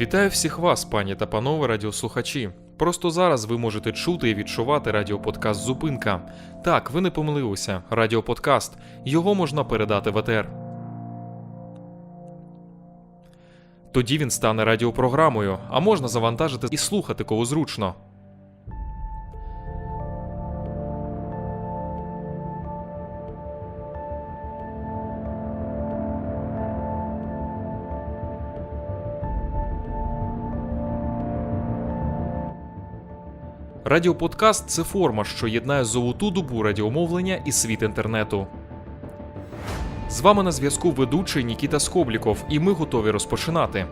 Вітаю всіх вас, пані та панове радіослухачі. Просто зараз ви можете чути і відчувати радіоподкаст Зупинка. Так, ви не помилилися. Радіоподкаст. Його можна передати в ЕТР. Тоді він стане радіопрограмою, а можна завантажити і слухати кого зручно. Радіоподкаст це форма, що єднає золоту добу радіомовлення і світ інтернету. З вами на зв'язку ведучий Нікіта Скобліков, і ми готові розпочинати.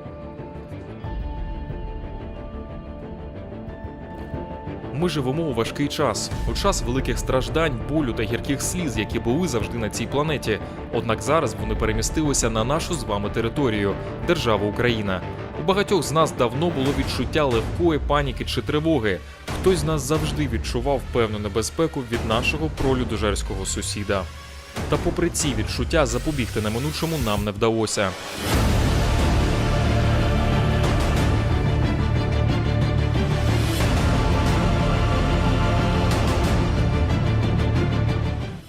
Ми живемо у важкий час, у час великих страждань, болю та гірких сліз, які були завжди на цій планеті. Однак зараз вони перемістилися на нашу з вами територію державу Україна. У багатьох з нас давно було відчуття легкої паніки чи тривоги. Хтось з нас завжди відчував певну небезпеку від нашого пролюдожерського сусіда. Та попри ці відчуття запобігти неминучому нам не вдалося.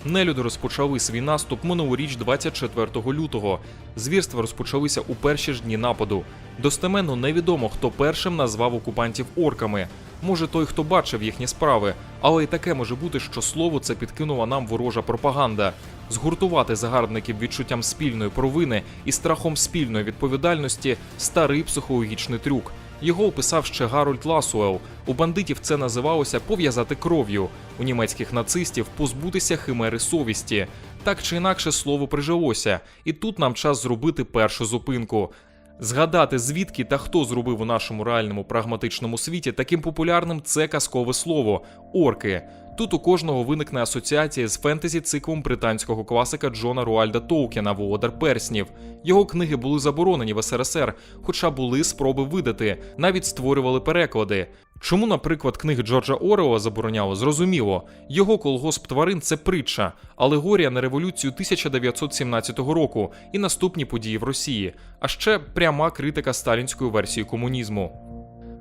Нелюди розпочали свій наступ минулоріч 24 лютого. Звірства розпочалися у перші ж дні нападу. Достеменно невідомо, хто першим назвав окупантів орками. Може, той, хто бачив їхні справи, але і таке може бути, що слово це підкинула нам ворожа пропаганда. Згуртувати загарбників відчуттям спільної провини і страхом спільної відповідальності старий психологічний трюк. Його описав ще Гарольд Ласуел. У бандитів це називалося пов'язати кров'ю, у німецьких нацистів позбутися химери совісті. Так чи інакше слово прижилося, і тут нам час зробити першу зупинку. Згадати, звідки та хто зробив у нашому реальному прагматичному світі таким популярним це казкове слово орки. Тут у кожного виникне асоціація з фентезі циклом британського класика Джона Руальда Толкіна Володар Перснів. Його книги були заборонені в СРСР, хоча були спроби видати, навіть створювали переклади. Чому, наприклад, книги Джорджа Орела забороняло, зрозуміло. Його колгосп тварин це притча, алегорія на революцію 1917 року і наступні події в Росії, а ще пряма критика сталінської версії комунізму.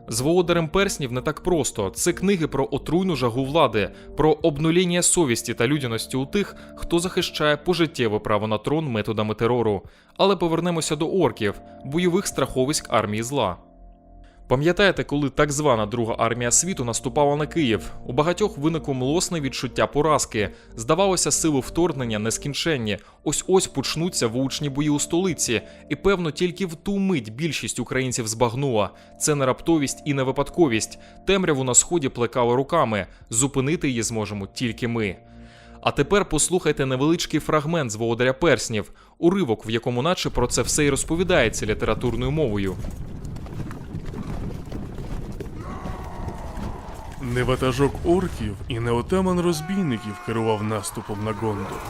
З володарем перснів не так просто. Це книги про отруйну жагу влади, про обнуління совісті та людяності у тих, хто захищає пожиттєве право на трон методами терору. Але повернемося до орків, бойових страховиськ армії зла. Пам'ятаєте, коли так звана Друга армія світу наступала на Київ? У багатьох виникло млосне відчуття поразки. Здавалося, сили вторгнення нескінченні. Ось ось почнуться вуличні бої у столиці, і певно, тільки в ту мить більшість українців збагнула. Це не раптовість і не випадковість. Темряву на сході плекали руками. Зупинити її зможемо тільки ми. А тепер послухайте невеличкий фрагмент з володаря перснів, уривок, в якому наче про це все і розповідається літературною мовою. Не ватажок орків і не отаман розбійників керував наступом на Гондор.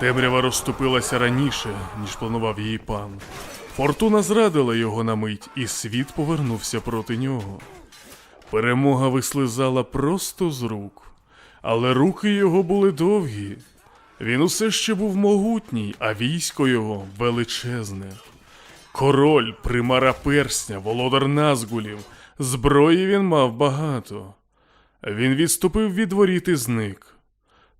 Темрява розступилася раніше, ніж планував її пан. Фортуна зрадила його на мить, і світ повернувся проти нього. Перемога вислизала просто з рук, але руки його були довгі. Він усе ще був могутній, а військо його величезне. Король, примара персня, володар Назгулів, зброї він мав багато. Він відступив від воріт і зник.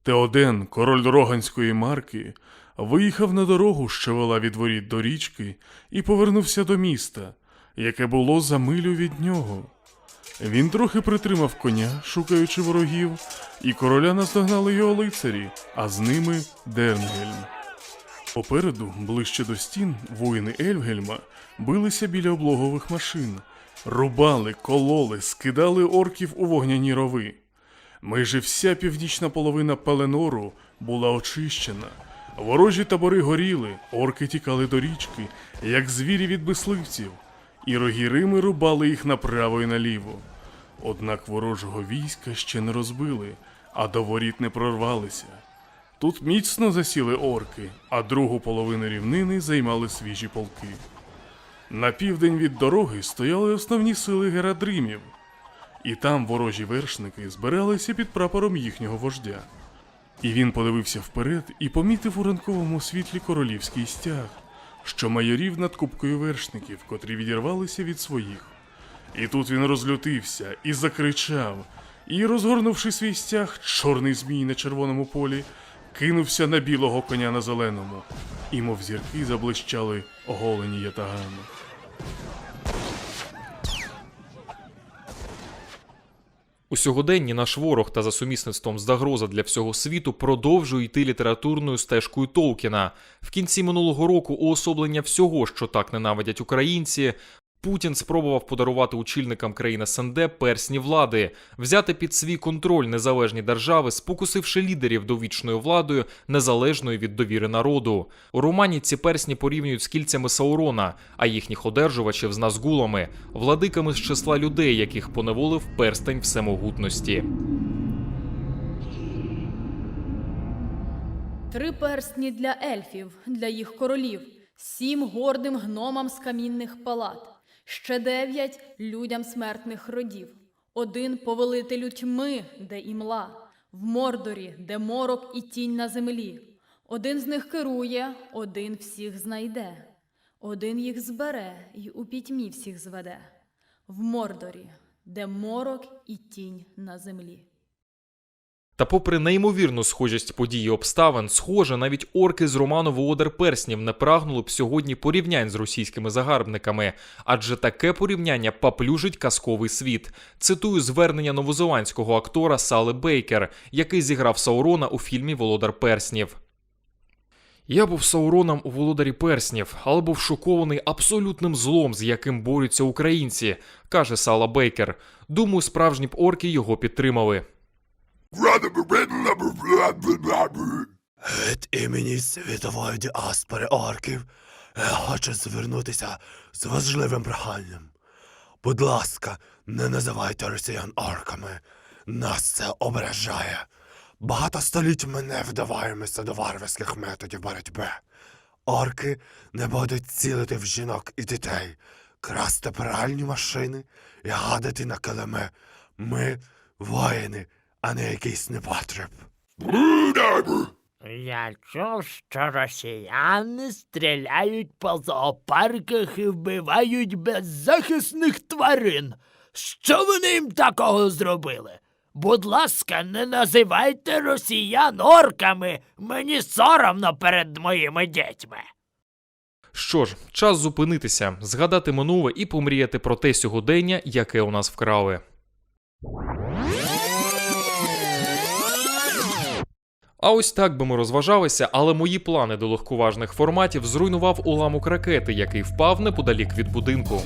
Теоден, король Роганської марки, виїхав на дорогу, що вела від воріт до річки, і повернувся до міста, яке було за милю від нього. Він трохи притримав коня, шукаючи ворогів, і короля наздогнали його лицарі, а з ними Дернгельм. Попереду, ближче до стін, воїни Ельфгельма билися біля облогових машин, рубали, кололи, скидали орків у вогняні рови. Майже вся північна половина Пеленору була очищена. Ворожі табори горіли, орки тікали до річки, як звірі від мисливців, і рогірими рубали їх направо і наліво. Однак ворожого війська ще не розбили, а до воріт не прорвалися. Тут міцно засіли орки, а другу половину рівнини займали свіжі полки. На південь від дороги стояли основні сили Герадримів, і там ворожі вершники збиралися під прапором їхнього вождя. І він подивився вперед і помітив у ранковому світлі королівський стяг, що майорів над купкою вершників, котрі відірвалися від своїх. І тут він розлютився і закричав, і, розгорнувши свій стяг, чорний змій на червоному полі, кинувся на білого коня на зеленому, і, мов зірки, заблищали оголені ятагани. У сьогоденні наш ворог та за сумісництвом загроза для всього світу продовжує йти літературною стежкою Толкіна. В кінці минулого року уособлення всього, що так ненавидять українці. Путін спробував подарувати очільникам країн СНД персні влади, взяти під свій контроль незалежні держави, спокусивши лідерів довічною владою, незалежною від довіри народу. У романі ці персні порівнюють з кільцями Саурона, а їхніх одержувачів з назгулами, владиками з числа людей, яких поневолив перстень всемогутності. Три перстні для ельфів, для їх королів, сім гордим гномам з камінних палат, ще дев'ять людям смертних родів, один повелителю тьми, де імла, в Мордорі, де морок і тінь на землі. Один з них керує, один всіх знайде, один їх збере і у пітьмі всіх зведе. В Мордорі, де морок і тінь на землі. Та попри неймовірну схожість подій і обставин, схоже, навіть орки з роману Володар Перснів не прагнули б сьогодні порівнянь з російськими загарбниками, адже таке порівняння поплюжить казковий світ. Цитую звернення новозеландського актора Сали Бейкер, який зіграв Саурона у фільмі Володар Перснів. Я був Сауроном у володарі перснів, але був шокований абсолютним злом, з яким борються українці, каже Сала Бейкер. Думаю, справжні б орки його підтримали. Від імені світової діаспори орків я хочу звернутися з важливим проханням. Будь ласка, не називайте росіян орками. Нас це ображає. Багато століть ми не вдаваємося до варварських методів боротьби. Орки не будуть цілити в жінок і дітей, красти пральні машини і гадати на килими. Ми воїни, а не якийсь непотріб. Я чув, що росіяни стріляють по зоопарках і вбивають беззахисних тварин. Що вони їм такого зробили? Будь ласка, не називайте росіян орками. Мені соромно перед моїми дітьми. Що ж, час зупинитися, згадати минуле і помріяти про те сьогодення, яке у нас вкрали. А ось так би ми розважалися, але мої плани до легковажних форматів зруйнував уламок ракети, який впав неподалік від будинку.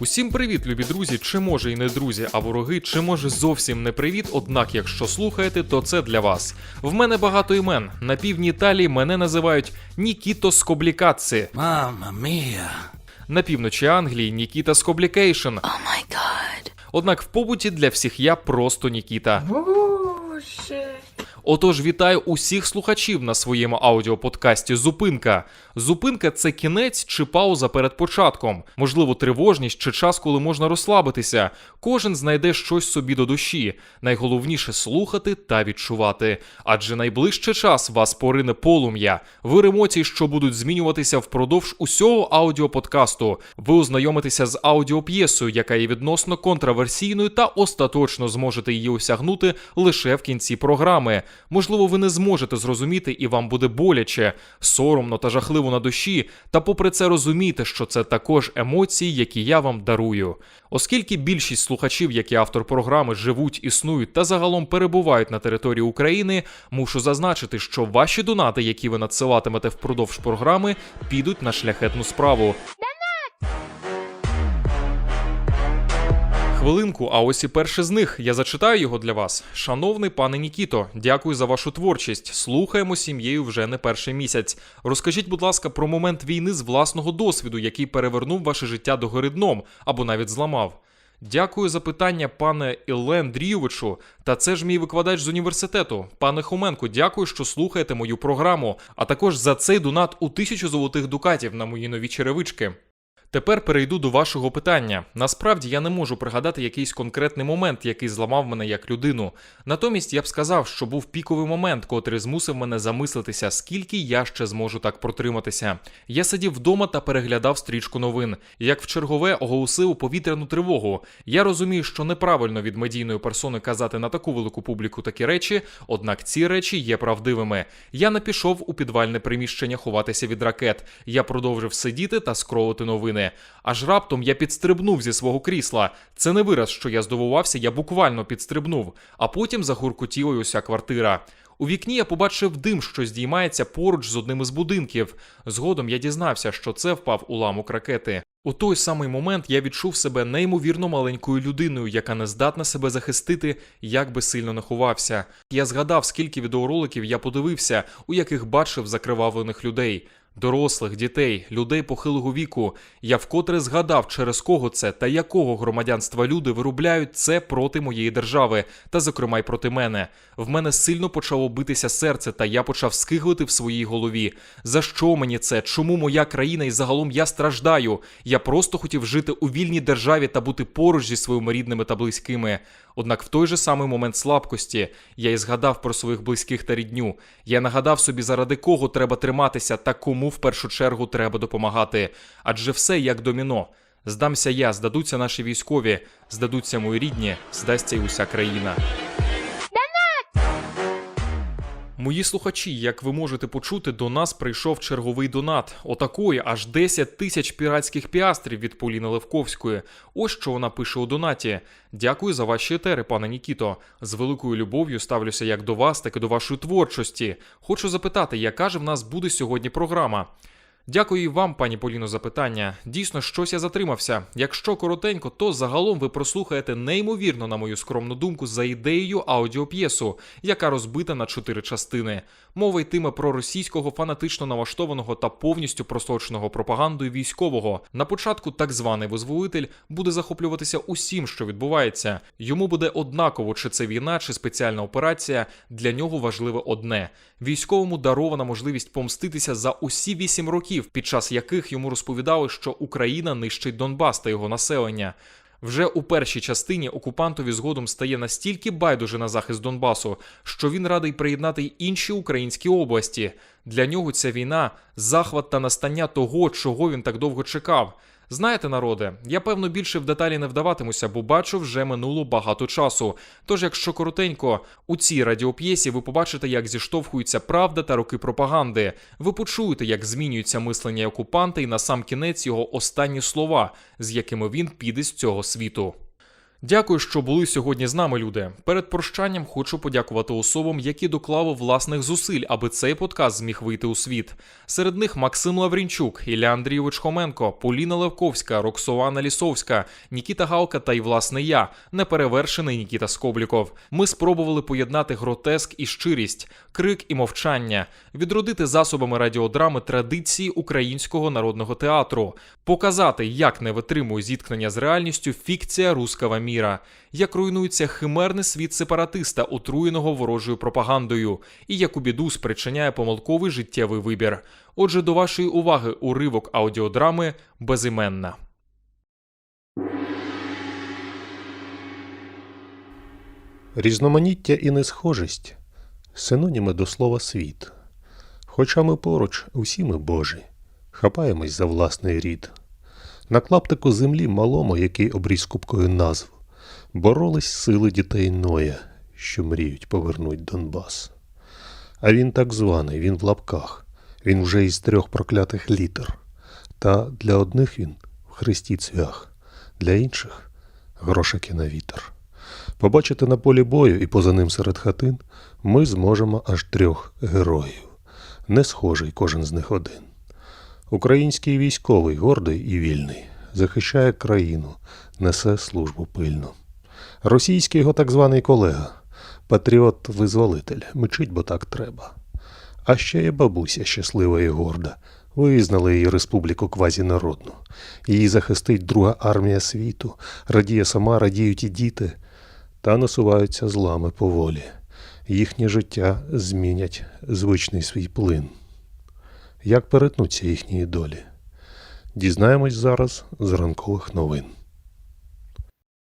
Усім привіт, любі друзі, чи може і не друзі, а вороги, чи може зовсім не привіт. Однак, якщо слухаєте, то це для вас. В мене багато імен. На півдні Італії мене називають Нікіто Скоблікаци. Мама мія. На півночі Англії Нікіта Скоблікейшн. О май гад. Однак в побуті для всіх я просто Нікіта. Боже. Отож, вітаю усіх слухачів на своєму аудіоподкасті Зупинка. Зупинка це кінець чи пауза перед початком, можливо, тривожність чи час, коли можна розслабитися. Кожен знайде щось собі до душі. Найголовніше слухати та відчувати. Адже найближче час вас порине полум'я, вир емоцій, що будуть змінюватися впродовж усього аудіоподкасту. Ви ознайомитеся з аудіоп'єсою, яка є відносно контраверсійною, та остаточно зможете її осягнути лише в кінці програми. Можливо, ви не зможете зрозуміти і вам буде боляче, соромно та жахливо на душі. Та попри це розумійте, що це також емоції, які я вам дарую. Оскільки більшість слухачів, як і автор програми, живуть, існують та загалом перебувають на території України, мушу зазначити, що ваші донати, які ви надсилатимете впродовж програми, підуть на шляхетну справу. Хвилинку, а ось і перше з них. Я зачитаю його для вас. Шановний пане Нікіто, дякую за вашу творчість. Слухаємо сім'єю вже не перший місяць. Розкажіть, будь ласка, про момент війни з власного досвіду, який перевернув ваше життя догори дном або навіть зламав. Дякую за питання, пане Ілле Андрійовичу. Та це ж мій викладач з університету. Пане Хоменко, дякую, що слухаєте мою програму, а також за цей донат у тисячу золотих дукатів на мої нові черевички. Тепер перейду до вашого питання. Насправді я не можу пригадати якийсь конкретний момент, який зламав мене як людину. Натомість я б сказав, що був піковий момент, котрий змусив мене замислитися, скільки я ще зможу так протриматися. Я сидів вдома та переглядав стрічку новин. Як в чергове оголосив повітряну тривогу. Я розумію, що неправильно від медійної персони казати на таку велику публіку такі речі, однак ці речі є правдивими. Я не пішов у підвальне приміщення ховатися від ракет. Я продовжив сидіти та скролити новини. Аж раптом я підстрибнув зі свого крісла. Це не вираз, що я здивувався, я буквально підстрибнув, а потім загуркотіла й уся квартира. У вікні я побачив дим, що здіймається поруч з одним із будинків. Згодом я дізнався, що це впав уламок ракети. У той самий момент я відчув себе неймовірно маленькою людиною, яка не здатна себе захистити, як би сильно не ховався. Я згадав, скільки відеороликів я подивився, у яких бачив закривавлених людей. Дорослих, дітей, людей похилого віку. Я вкотре згадав, через кого це та якого громадянства люди виробляють це проти моєї держави, та, зокрема, й проти мене. В мене сильно почало битися серце, та я почав скиглити в своїй голові. За що мені це? Чому моя країна і загалом я страждаю? Я просто хотів жити у вільній державі та бути поруч зі своїми рідними та близькими. Однак в той же самий момент слабкості я і згадав про своїх близьких та рідню. Я нагадав собі, заради кого треба триматися та кому в першу чергу треба допомагати. Адже все як доміно. Здамся я, здадуться наші військові, здадуться мої рідні, здасться й уся країна. Мої слухачі, як ви можете почути, до нас прийшов черговий донат. Отакої аж 10 тисяч піратських піастрів від Поліни Левковської. Ось що вона пише у донаті. Дякую за ваші етери, пане Нікіто. З великою любов'ю ставлюся як до вас, так і до вашої творчості. Хочу запитати, яка ж в нас буде сьогодні програма? Дякую вам, пані Поліно, за питання. Дійсно, щось я затримався. Якщо коротенько, то загалом ви прослухаєте неймовірно, на мою скромну думку, за ідеєю аудіоп'єсу, яка розбита на чотири частини. Мова йтиме про російського фанатично налаштованого та повністю просоченого пропагандою військового. На початку так званий визволитель буде захоплюватися усім, що відбувається. Йому буде однаково, чи це війна, чи спеціальна операція. Для нього важливе одне: військовому дарована можливість помститися за усі вісім років, під час яких йому розповідали, що Україна нищить Донбас та його населення. Вже у першій частині окупантові згодом стає настільки байдуже на захист Донбасу, що він радий приєднати й інші українські області. Для нього ця війна захват та настання того, чого він так довго чекав. Знаєте, народе, я певно більше в деталі не вдаватимуся, бо бачу, вже минуло багато часу. Тож, якщо коротенько, у цій радіоп'єсі ви побачите, як зіштовхуються правда та роки пропаганди. Ви почуєте, як змінюється мислення окупанта і на сам кінець його останні слова, з якими він піде з цього світу. Дякую, що були сьогодні з нами, люди. Перед прощанням хочу подякувати особам, які доклали власних зусиль, аби цей подкаст зміг вийти у світ. Серед них Максим Лаврінчук, Ілля Андрійович Хоменко, Поліна Левковська, Роксолана Лісовська, Нікіта Галка та й власне я, неперевершений Нікіта Скобліков. Ми спробували поєднати гротеск і щирість, крик і мовчання, відродити засобами радіодрами традиції українського народного театру, показати, як не витримує зіткнення з реальністю фікція руского міра, як руйнується химерний світ сепаратиста, отруєного ворожою пропагандою, і яку біду спричиняє помилковий життєвий вибір. Отже, до вашої уваги уривок аудіодрами безіменна. Різноманіття і несхожість синоніми до слова світ. Хоча ми поруч, усі ми Божі, хапаємось за власний рід. На клаптику землі малому, який обріз купкою назв, боролись сили дітей Ноя, що мріють повернуть Донбас. А він так званий, він в лапках, він вже із трьох проклятих літер. Та для одних він в хресті цвях, для інших грошики на вітер. Побачити на полі бою і поза ним серед хатин ми зможемо аж трьох героїв. Не схожий кожен з них один. Український військовий, гордий і вільний, захищає країну, несе службу пильно. Російський його так званий колега, патріот-визволитель, мчить, бо так треба. А ще є бабуся щаслива і горда. Визнали її республіку квазінародну. Її захистить друга армія світу, радіє сама, радіють і діти, та насуваються злами поволі. Їхнє життя змінять звичний свій плин. Як перетнуться їхні долі? Дізнаємось зараз з ранкових новин.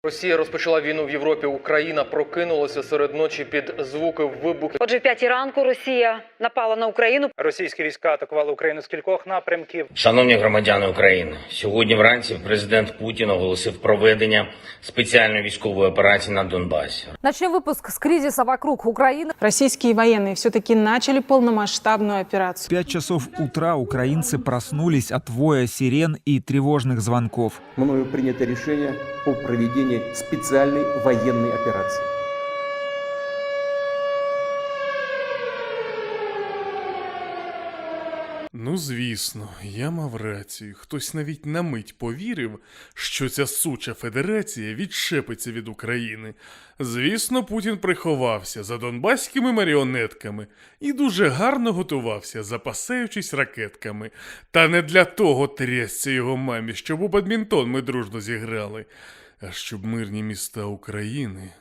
Росія розпочала війну в Європі. Україна прокинулася серед ночі під звуки вибухів. Отже, в п'ятій ранку Росія напала на Україну. Російські війська атакували Україну з кількох напрямків. Шановні громадяни України, сьогодні вранці президент Путін оголосив проведення спеціальної військової операції на Донбасі. Начнем выпуск с кризиса вокруг Украины. Российские военные все-таки начали полномасштабную операцию. В 5 часов утра украинцы проснулись от воя сирен и тревожных звонков. Мною принято решение о проведении специальной военной операции. Ну, звісно, я мав рацію. Хтось навіть на мить повірив, що ця суча федерація відшепиться від України. Звісно, Путін приховався за донбаськими маріонетками і дуже гарно готувався, запасаючись ракетками. Та не для того трясся його мамі, щоб у бадмінтон ми дружно зіграли, а щоб мирні міста України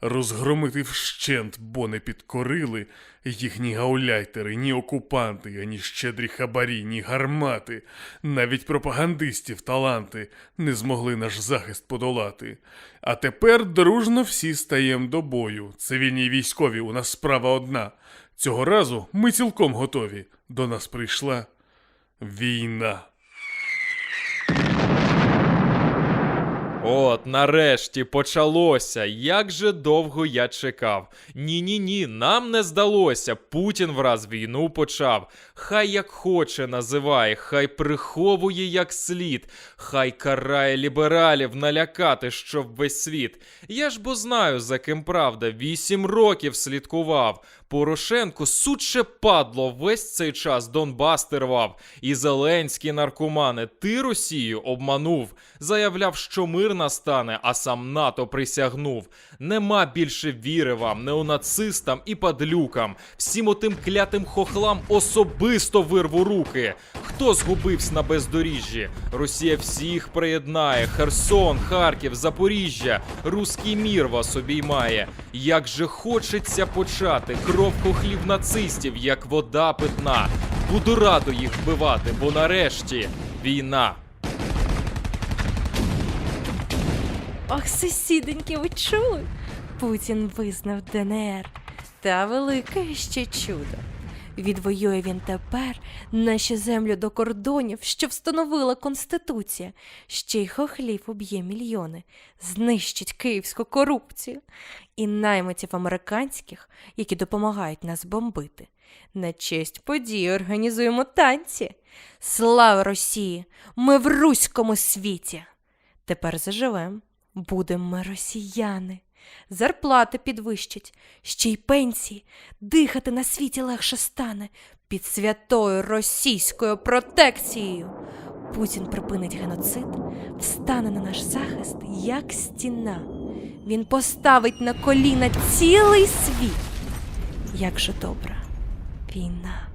розгромити вщент, бо не підкорили їх ні гауляйтери, ні окупанти, ані щедрі хабарі, ні гармати, навіть пропагандистів таланти не змогли наш захист подолати. А тепер дружно всі стаєм до бою. Цивільні військові, у нас справа одна. Цього разу ми цілком готові. До нас прийшла війна. От, нарешті почалося. Як же довго я чекав. Ні, ні, ні, нам не здалося. Путін враз війну почав. Хай як хоче називає, хай приховує як слід, хай карає лібералів налякати, щоб весь світ. Я ж бо знаю, за ким правда, вісім років слідкував. Порошенко суче падло весь цей час Донбас тервав. І Зеленський наркомани, ти Росію обманув. Заявляв, що мир настане, а сам НАТО присягнув. Нема більше віри вам, неонацистам і падлюкам. Всім отим клятим хохлам особисто вирву руки. Хто згубився на бездоріжжі? Росія всіх приєднає. Херсон, Харків, Запоріжжя. Руський мір вас обіймає. Як же хочеться почати кров хохлів нацистів, як вода питна. Буду радо їх вбивати, бо нарешті війна. Ох, сусіденьки, ви чули? Путін визнав ДНР. Та велике ще чудо. Відвоює він тепер наші землю до кордонів, що встановила Конституція, ще й хохлів уб'є мільйони, знищить київську корупцію і наймитів американських, які допомагають нас бомбити. На честь події організуємо танці. Слава Росії! Ми в руському світі! Тепер заживем. Будемо ми росіяни. Зарплати підвищать, ще й пенсії. Дихати на світі легше стане під святою російською протекцією. Путін припинить геноцид, встане на наш захист, як стіна. Він поставить на коліна цілий світ. Як же добра війна.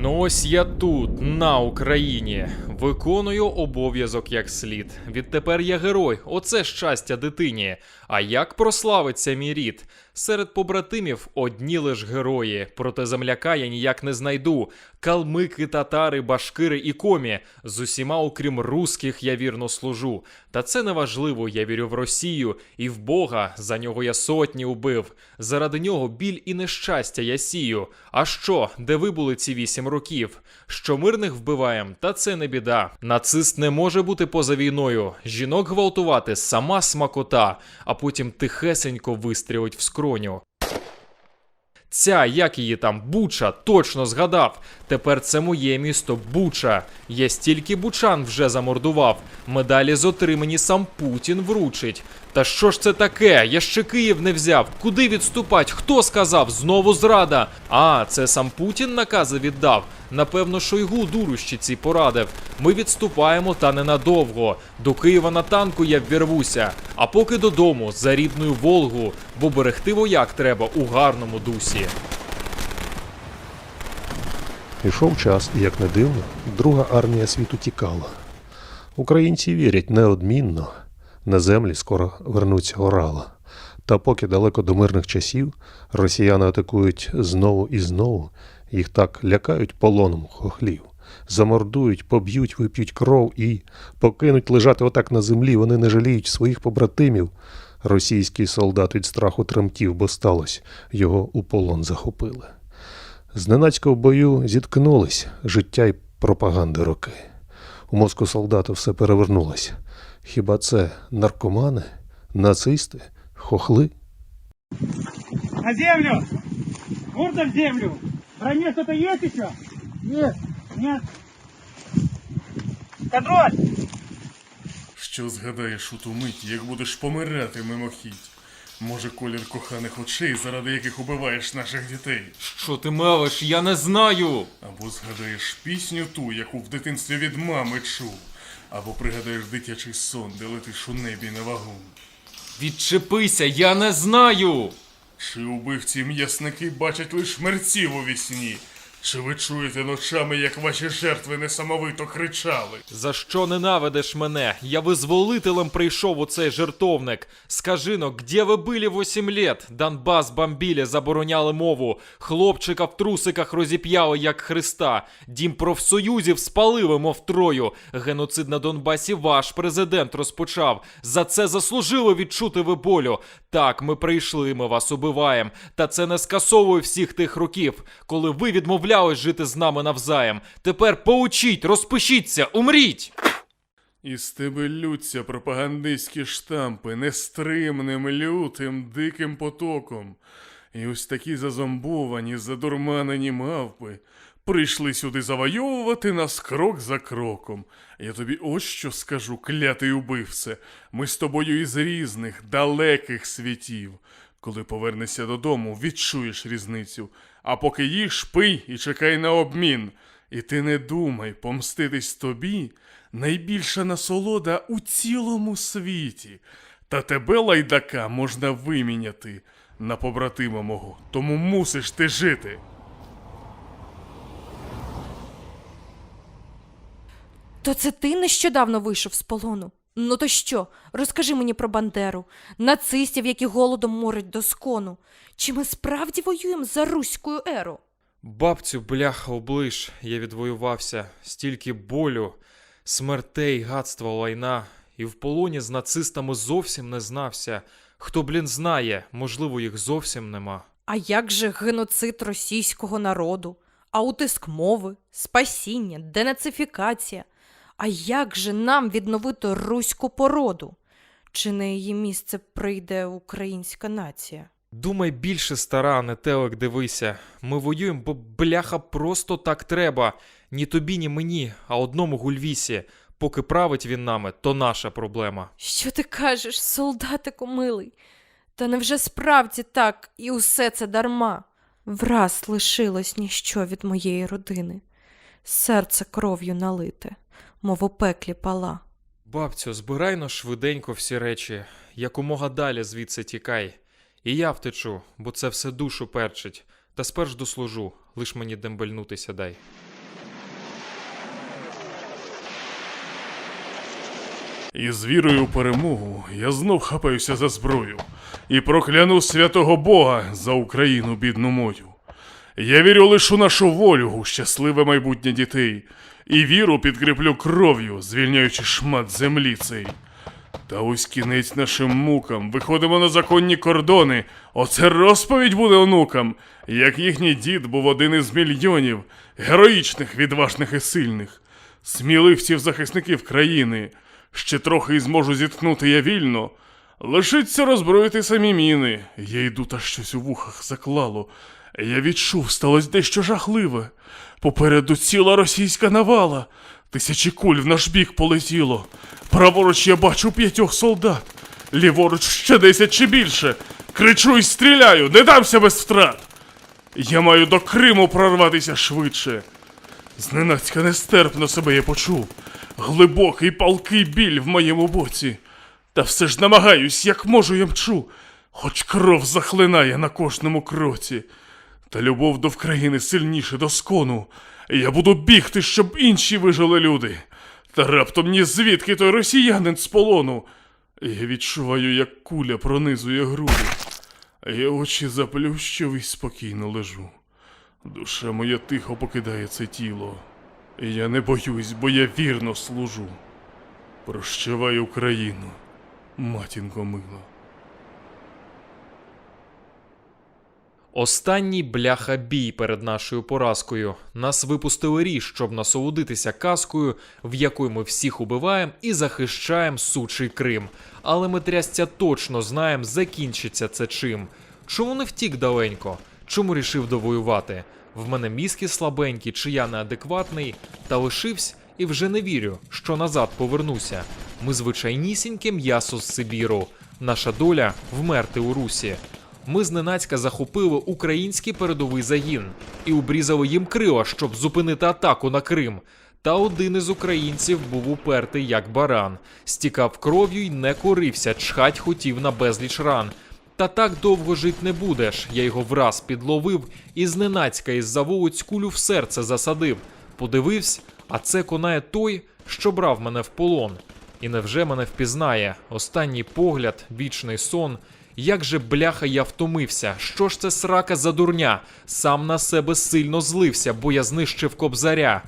Ну ось я тут, на Україні, виконую обов'язок як слід. Відтепер я герой, оце щастя дитині. А як прославиться мій рід? Серед побратимів одні лиш герої, проте земляка я ніяк не знайду. Калмики, татари, башкири і комі. З усіма, окрім русських, я вірно служу. Та це не важливо, я вірю в Росію і в Бога. За нього я сотні убив. Заради нього біль і нещастя я сію. А що, де ви були ці вісім років? Що мирних вбиваєм, та це не біда. Нацист не може бути поза війною. Жінок гвалтувати сама смакота, а потім тихесенько вистрілить в скроню. Ця, як її там, Буча, точно згадав. Тепер це моє місто Буча. Я стільки бучан вже замордував. Медалі з отримані сам Путін вручить. Та що ж це таке? Я ще Київ не взяв. Куди відступать? Хто сказав? Знову зрада. А, це сам Путін накази віддав. Напевно, Шойгу дурущиці порадив. Ми відступаємо та ненадовго. До Києва на танку я ввірвуся. А поки додому за рідною Волгу, бо берегти вояк треба у гарному дусі. Ішов час, і як не дивно, друга армія світу тікала. Українці вірять неодмінно, на землі скоро вернуться орала. Та поки далеко до мирних часів росіяни атакують знову і знову, їх так лякають полоном хохлів. Замордують, поб'ють, вип'ють кров і покинуть лежати отак на землі. Вони не жаліють своїх побратимів. Російський солдат від страху тремтів, бо сталося, його у полон захопили. Зненацька в бою зіткнулись життя й пропаганди роки. У мозку солдата все перевернулося. Хіба це наркомани, нацисти, хохли? На землю! Гордо в землю! Броне кто-то есть еще? Нет. Нет. Контроль! Що згадаєш у ту мить, як будеш помирати мимохідь? Може, колір коханих очей, заради яких убиваєш наших дітей? Що ти мелиш? Я не знаю. Або згадаєш пісню ту, яку в дитинстві від мами чув, або пригадаєш дитячий сон, де летиш у небі на вагу. Відчепися, я не знаю. Чи убивці м'ясники бачать лише мерців у вісні? Чи ви чуєте ночами, як ваші жертви несамовито кричали? За що ненавидиш мене? Я визволителем прийшов у цей жертовник. Скажи но, где ви були 8 лет? Донбас бомбілі, забороняли мову. Хлопчика в трусиках розіп'яли, як Христа. Дім профсоюзів спалили, мов трою. Геноцид на Донбасі ваш президент розпочав. За це заслужили відчути ви болю. Так, ми прийшли, ми вас убиваєм. Та це не скасовує всіх тих років, коли ви відмовлялись жити з нами навзаєм. Тепер поучіть, розпишіться, умріть! Із тебе лються пропагандистські штампи нестримним, лютим, диким потоком. І ось такі зазомбовані, задурманені мавпи прийшли сюди завойовувати нас крок за кроком. Я тобі ось що скажу, клятий убивце. Ми з тобою із різних, далеких світів. Коли повернешся додому, відчуєш різницю. А поки їж, пий і чекай на обмін. І ти не думай, помститись тобі найбільша насолода у цілому світі. Та тебе, лайдака, можна виміняти на побратима мого, тому мусиш ти жити. То це ти нещодавно вийшов з полону? Ну то що? Розкажи мені про Бандеру, нацистів, які голодом морять до скону. Чи ми справді воюємо за руську еру? Бабцю, бляха, оближ, я відвоювався, стільки болю, смертей, гадства, лайна, і в полоні з нацистами зовсім не знався. Хто, блін, знає, можливо, їх зовсім нема. А як же геноцид російського народу, а утиск мови, спасіння, денацифікація? А як же нам відновити руську породу? Чи на її місце прийде українська нація? Думай більше, стара, не телек дивися. Ми воюємо, бо бляха просто так треба. Ні тобі, ні мені, а одному гульвісі. Поки править він нами, то наша проблема. Що ти кажеш, солдатику милий? Та невже справді так, і усе це дарма? Враз лишилось ніщо від моєї родини, серце кров'ю налите, мов у пеклі пала. Бабцю, збирай но швиденько всі речі, якомога далі звідси тікай. І я втечу, бо це все душу перчить. Та сперш дослужу, лиш мені дембельнутися дай. І з вірою у перемогу я знов хапаюся за зброю і прокляну святого Бога за Україну бідну мою. Я вірю лише у нашу волю, у щасливе майбутнє дітей, і віру підкріплю кров'ю, звільняючи шмат землі цей. Та ось кінець нашим мукам, виходимо на законні кордони. Оце розповідь буде онукам, як їхній дід був один із мільйонів, героїчних, відважних і сильних, сміливців захисників країни. Ще трохи і зможу зіткнути я вільно. Лишиться роззброїти самі міни. Я йду та щось у вухах заклало. Я відчув, сталося дещо жахливе. Попереду ціла російська навала. Тисячі куль в наш бік полетіло. Праворуч я бачу п'ятьох солдат. Ліворуч ще десять чи більше. Кричу і стріляю, не дамся без втрат. Я маю до Криму прорватися швидше. Зненацька нестерпно себе я почув. Глибокий палкий біль в моєму боці. Та все ж намагаюсь, як можу я мчу, хоч кров захлинає на кожному кроці. Та любов до вкраїни сильніше до скону. Я буду бігти, щоб інші вижили люди. Та раптом ні звідки той росіянин з полону. Я відчуваю, як куля пронизує груди. Я очі заплющив і спокійно лежу. Душа моя тихо покидає це тіло. Я не боюсь, бо я вірно служу. Прощавай Україну, матінко мила. Останній бляха бій перед нашою поразкою. Нас випустили ріж, щоб насолодитися казкою, в якої ми всіх убиваємо і захищаємо сучий Крим. Але ми трястя точно знаємо, закінчиться це чим. Чому не втік даленько? Чому рішив довоювати? В мене мізки слабенькі, чи я неадекватний, та лишився і вже не вірю, що назад повернуся. Ми звичайнісіньке м'ясо з Сибіру. Наша доля вмерти у русі. Ми зненацька захопили український передовий загін і обрізали їм крила, щоб зупинити атаку на Крим. Та один із українців був упертий як баран, стікав кров'ю й не корився, чхать хотів на безліч ран. Та так довго жить не будеш. Я його враз підловив і зненацька із-за вулиць кулю в серце засадив. Подивився, а це конає той, що брав мене в полон. І невже мене впізнає? Останній погляд, вічний сон. Як же бляха я втомився? Що ж це срака за дурня? Сам на себе сильно злився, бо я знищив кобзаря.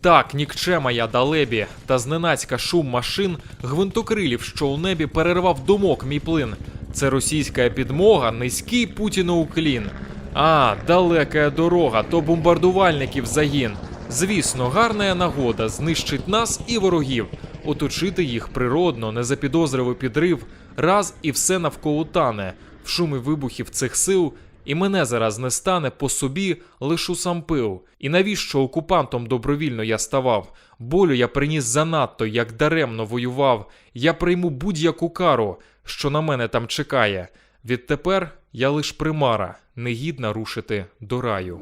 Так, нікчема я далебі, та зненацька шум машин, гвинтокрилів, що у небі перервав думок мій плин. Це російська підмога, низький Путіну уклін. А, далека дорога, то бомбардувальників загін. Звісно, гарна нагода знищить нас і ворогів, оточити їх природно, не запідозрили підрив, раз і все навколо тане, в шумі вибухів цих сил, і мене зараз не стане по собі лишу сам пил. І навіщо окупантом добровільно я ставав? Болю я приніс занадто, як даремно воював. Я прийму будь-яку кару, що на мене там чекає. Відтепер я лиш примара, негідна рушити до раю.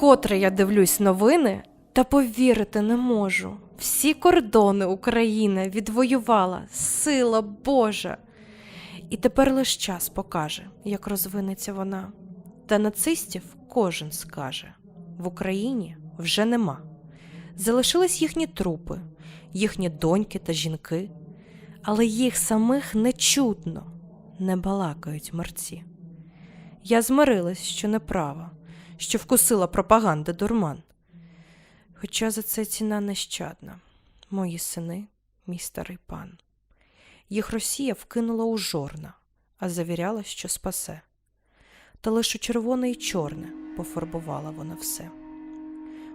Котре я дивлюсь новини, та повірити не можу. Всі кордони України відвоювала сила Божа. І тепер лиш час покаже, як розвинеться вона. Та нацистів кожен скаже: в Україні вже нема. Залишились їхні трупи, їхні доньки та жінки, але їх самих не чутно, не балакають мерці. Я змирилась, що неправа, що вкусила пропаганда дурман. Хоча за це ціна нещадна, мої сини, мій старий пан. Їх Росія вкинула у жорна, а завіряла, що спасе. Та лише червоне і чорне пофарбувала вона все.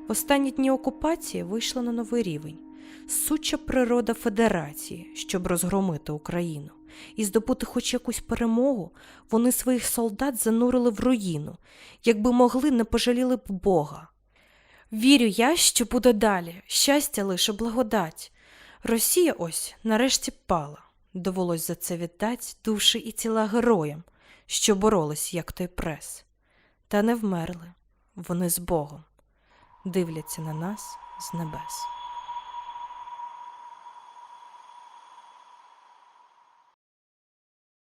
В останні дні окупації вийшла на новий рівень суча природа Федерації, щоб розгромити Україну. І здобути хоч якусь перемогу, вони своїх солдат занурили в руїну, якби могли, не пожаліли б Бога. Вірю я, що буде далі, щастя лише благодать. Росія ось нарешті пала. Довелось за це віддать душі і тіла героям, що боролись, як той прес. Та не вмерли, вони з Богом, дивляться на нас з небес.